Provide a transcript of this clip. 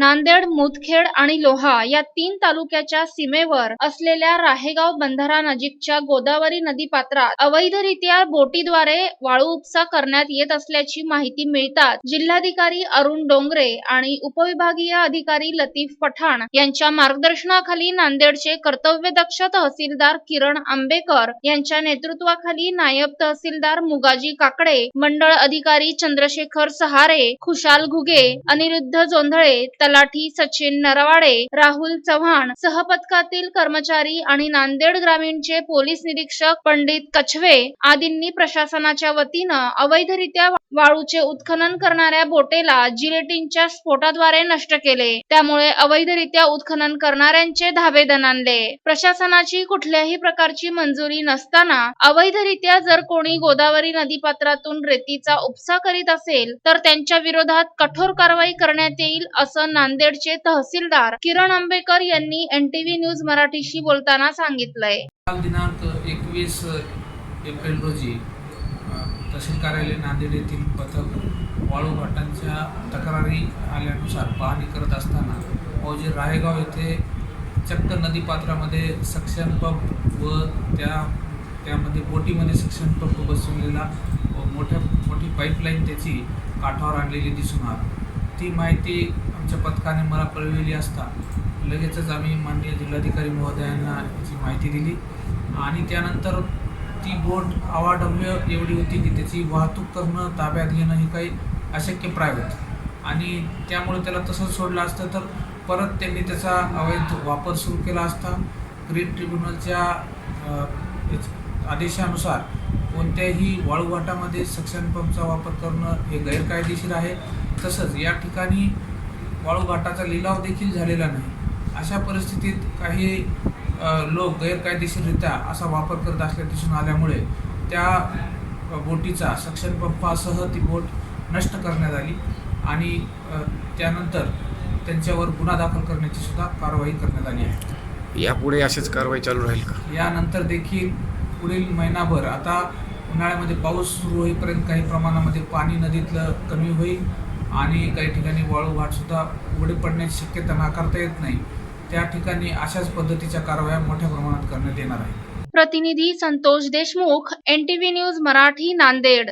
नांदेड मुदखेड आणि लोहा या तीन तालुक्याच्या सीमेवर असलेल्या राहेगाव बंधारा नजीकच्या गोदावरी नदी पात्रात अवैधरित्या बोटीद्वारे वाळू उपसा करण्यात येत असल्याची माहिती मिळताच जिल्हाधिकारी अरुण डोंगरे आणि उपविभागीय अधिकारी लतीफ पठाण यांच्या मार्गदर्शनाखाली नांदेडचे कर्तव्यदक्ष तहसीलदार किरण आंबेकर यांच्या नेतृत्वाखाली नायब तहसीलदार मुगाजी काकडे मंडळ अधिकारी चंद्रशेखर सहारे खुशाल घुगे अनिरुद्ध जोंधळे तलाठी सचिन नरवाडे राहुल चव्हाण सहपथकातील कर्मचारी आणि नांदेड ग्रामीणचे पोलीस निरीक्षक पंडित कछवे आदींनी प्रशासनाच्या वतीनं अवैधरित्या वाळूचे उत्खनन करणाऱ्या बोटेला जिलेटिनच्या स्फोटाद्वारे नष्ट केले. त्यामुळे अवैधरित्या उत्खनन करणाऱ्यांचे धाबे दणाणले. प्रशासनाची कुठल्याही प्रकारची मंजुरी नसताना अवैधरित्या जर कोणी गोदावरी नदीपात्रातून रेतीचा उपसा करीत असेल तर त्यांच्या विरोधात कठोर कारवाई करण्यात येईल असं नांदेडचे तहसीलदार किरण आंबेकर यांनी एनटीव्ही न्यूज मराठीशी बोलताना सांगितलंय. काल दिनांक एकवीस एप्रिल रोजी तहसील कार्यालय नांदेड येथील पथक वाळू घाटांच्या तक्रारी आल्यानुसार पाहणी करत असताना मौजे राहेगाव येथे चक्क नदीपात्रामध्ये सक्शन पंप व त्या त्यामध्ये बोटीमध्ये सक्शन पंप बसवलेला व मोठ्या मोठी पाईपलाईन त्याची काठावर आणलेली दिसून आली. ती माहिती आमच्या पथकाने मला कळविली असता. लगेचच आम्ही माननीय जिल्हाधिकारी महोदयांना याची माहिती दिली आणि त्यानंतर ती बोट आवाढव्य एवढी होती की त्याची वाहतूक करणं ताब्यात घेणं हे काही अशक्य होतं. आणि त्यामुळे त्याला तसंच सोडलं असतं तर परत त्यांनी त्याचा अवैध वापर सुरू केला असता. ग्रीन ट्रिब्युनलच्या आदेशानुसार कोणत्याही वाळूघाटामध्ये सक्शन पंपचा वापर करणं हे गैरकायदेशीर आहे. तसंच या ठिकाणी वाळूघाटाचा लिलाव देखील झालेला नाही. अशा परिस्थितीत काही लोक गैरकायदेशीररित्या असा वापर करत असल्या दिसून आल्यामुळे त्या बोटीचा सक्शन पंपासह ती बोट नष्ट करण्यात आली आणि त्यानंतर त्यांच्यावर गुन्हा दाखल करण्याची सुद्धा कारवाई करण्यात आली आहे. यापुढे अशीच कारवाई चालू राहील का? यानंतर देखील पुढील महिनाभर आता उन्हाळ्यामध्ये पाऊस सुरू होईपर्यंत काही प्रमाणामध्ये पाणी नदीतलं कमी होईल. आणि काही ठिकाणी वाळूघाटसुद्धा उघडे पडण्याची शक्यता नाकारता येत नाही. त्या ठिकाणी अशाच पद्धतीच्या कारवाया मोठ्या प्रमाणात करण्यात येणार आहे प्रतिनिधी संतोष देशमुख एनटीव्ही न्यूज मराठी नांदेड.